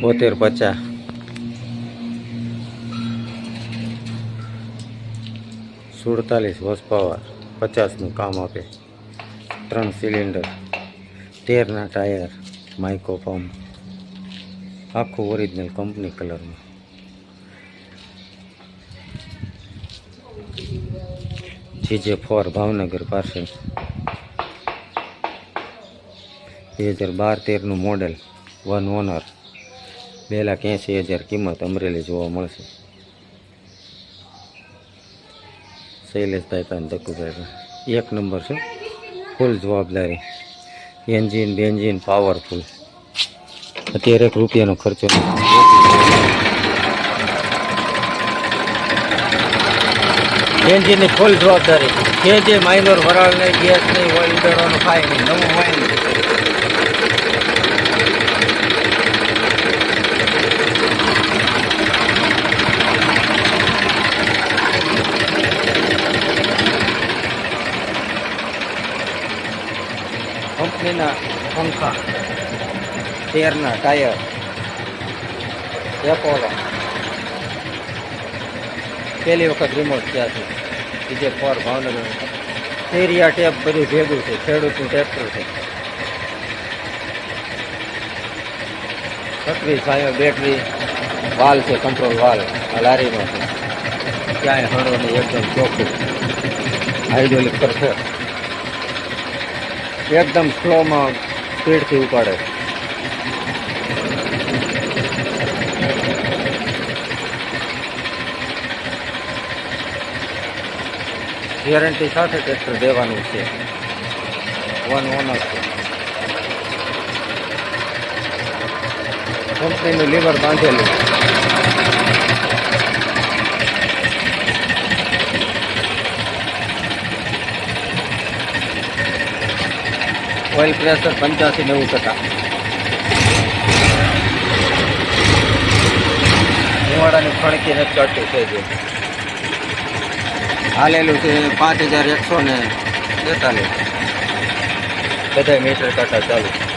બોતેર પચાસ. સુડતાલીસ હોર્સ પાવર. પચાસનું કામ આપે. ત્રણ સિલિન્ડર. તેરના ટાયર માઇકો પંપ આખું ઓરિજિનલ કંપની કલરમાં. જીજે ફોર ભાવનગર પાસે બે હજાર બાર તેરનું મોડેલ. One owner. બે લાખ એંસી હજાર કિંમત અમરેલી જોવા મળશે. શૈલેષભાઈ પણ ધક્કુભાઈ એક નંબર છે. ફૂલ જવાબદારી. એન્જિન, બેન્જિન, પાવરફુલ. અત્યારે એક રૂપિયાનો ખર્ચો એન્જિનની ફૂલ જવાબદારી. જે જે માઇનોર વરાળ નહીં ગેસ નહીં ઓઇલ ઉડાડવાનું ખાય નહીં. નવું હોય નહીં. કંપનીના પંખા, તેરના ટાયર, એપોલો. પહેલી વખત રિમોટ છે. બીજે ફોર ભાવનગર. એરિયા ટેપ બધું ભેગું છે. ખેડૂતનું ટ્રેક્ટર છે. છત્રીસ સાયો બેટરી વાલ છે કંટ્રોલ વાલ. આ લારીનો છે. ક્યાંય હળો ને એકદમ ચોખ્ખું. હાઇડ્રોલિક પરફેક્ટ એકદમ સ્લોમાં સ્પીડથી ઉપાડે. ગેરંટી સાથે ટ્રેક્ટર દેવાનું છે. વન ઓનર છે. કંપનીનું લીવર બાંધેલું. ઓઇલ પ્રેશર પંચ્યાસી નેવું ટકા. ધુવાડાની ફણકી ચડતું છે જે હાલેલું છે પાંચ હજાર એકસો ને તેતાલીસ બધા મીટર કાંટા ચાલુ.